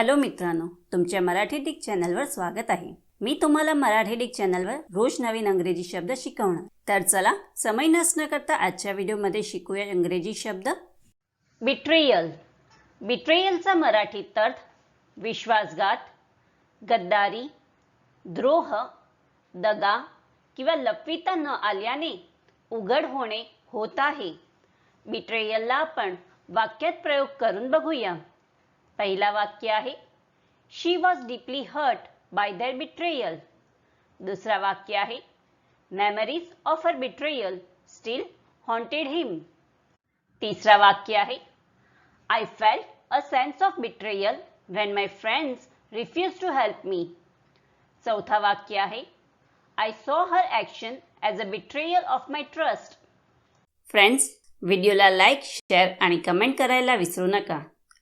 Hello मित्रांनो तुमच्या Marathi Dick चॅनलवर स्वागत आहे. मी तुम्हाला मराठी डिक चॅनलवर रोज नवीन अंग्रेजी शब्द शिकवणार. तर चला समय नसणं करता आजच्या व्हिडिओमध्ये शिकूया इंग्रजी शब्द. बिट्रेयल बिट्रेयलचा मराठीत अर्थ विश्वासघात गद्दारी द्रोह दगा किंवा लपविता न आल्याने उघड होणे होत आहे. बिट्रेयलला आपण वाक्यात प्रयोग करून बघूया. पहिला वाक्य आहे she was deeply hurt by their betrayal दुसरा वाक्य आहे memories of her betrayal still haunted him तिसरा वाक्य आहे I felt a sense of betrayal when my friends refuse to help me चौथा वाक्य आहे I saw her action as a betrayal of my trust friends व्हिडिओला like share आणि comment करायला विसरू नका.